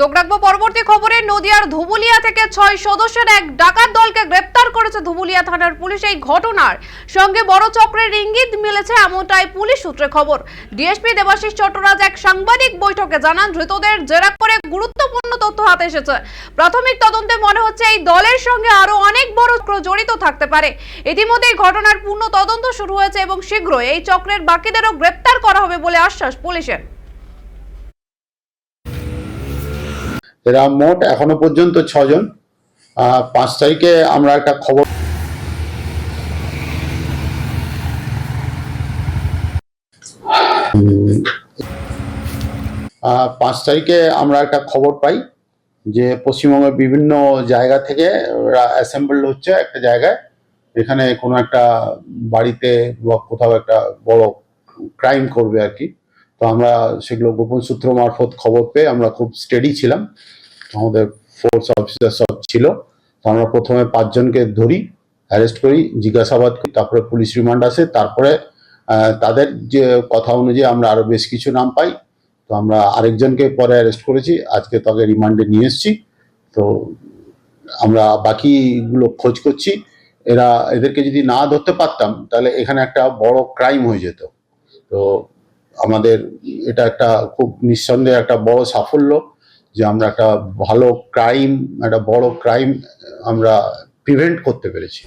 চোখ রাখব পরবর্তী খবরে নদিয়ার ধুবুলিয়া থেকে ছয় সদস্যের এক ডাকাত দলকে গ্রেপ্তার করেছে ধুবুলিয়া থানার পুলিশ। এই ঘটনার সঙ্গে বড় চক্রের ইঙ্গিত মিলেছে এমনটাই পুলিশ সূত্রে খবর। ডিএসপি দেবাশিস চট্টরাজ এক সাংবাদিক বৈঠকে জানান, ধৃতদের জেরা করে গুরুত্বপূর্ণ তথ্য হাতে এসেছে। প্রাথমিক তদন্তে মনে হচ্ছে এই দলের সঙ্গে আরও অনেক বড় চক্র জড়িত থাকতে পারে। ইতিমধ্যে ঘটনার পূর্ণ তদন্ত শুরু হয়েছে এবং শীঘ্রই এই চক্রের বাকিদেরও গ্রেপ্তার করা হবে বলে আশ্বাস পুলিশের। এরা মোট এখনও পর্যন্ত ছজন। পাঁচ তারিখে আমরা একটা খবর পাঁচ তারিখে আমরা একটা খবর পাই যে পশ্চিমবঙ্গের বিভিন্ন জায়গা থেকে ওরা অ্যাসেম্বল হচ্ছে একটা জায়গায়। এখানে কোনো একটা বাড়িতে বা কোথাও একটা বড় ক্রাইম করবে আর কি। তো আমরা সেগুলো গোপন সূত্র মারফত খবর পেয়ে আমরা খুব স্টেডি ছিলাম। আমাদের ফোর্স অফিসার সব ছিল। তো আমরা প্রথমে পাঁচজনকে ধরি অ্যারেস্ট করি, জিজ্ঞাসাবাদ করি, তারপরে পুলিশ রিমান্ড আসে, তারপরে তাদের যে কথা অনুযায়ী আমরা আরও বেশ কিছু নাম পাই। তো আমরা আরেকজনকে পরে অ্যারেস্ট করেছি, আজকে তাকে রিমান্ডে নিয়ে এসেছি। তো আমরা বাকিগুলো খোঁজ করছি। এরা, এদেরকে যদি না ধরতে পারতাম, তাহলে এখানে একটা বড় ক্রাইম হয়ে যেত। তো আমাদের এটা একটা খুব নিঃসন্দেহে একটা বড় সাফল্য যে আমরা একটা ভালো ক্রাইম একটা বড় ক্রাইম আমরা প্রিভেন্ট করতে পেরেছি।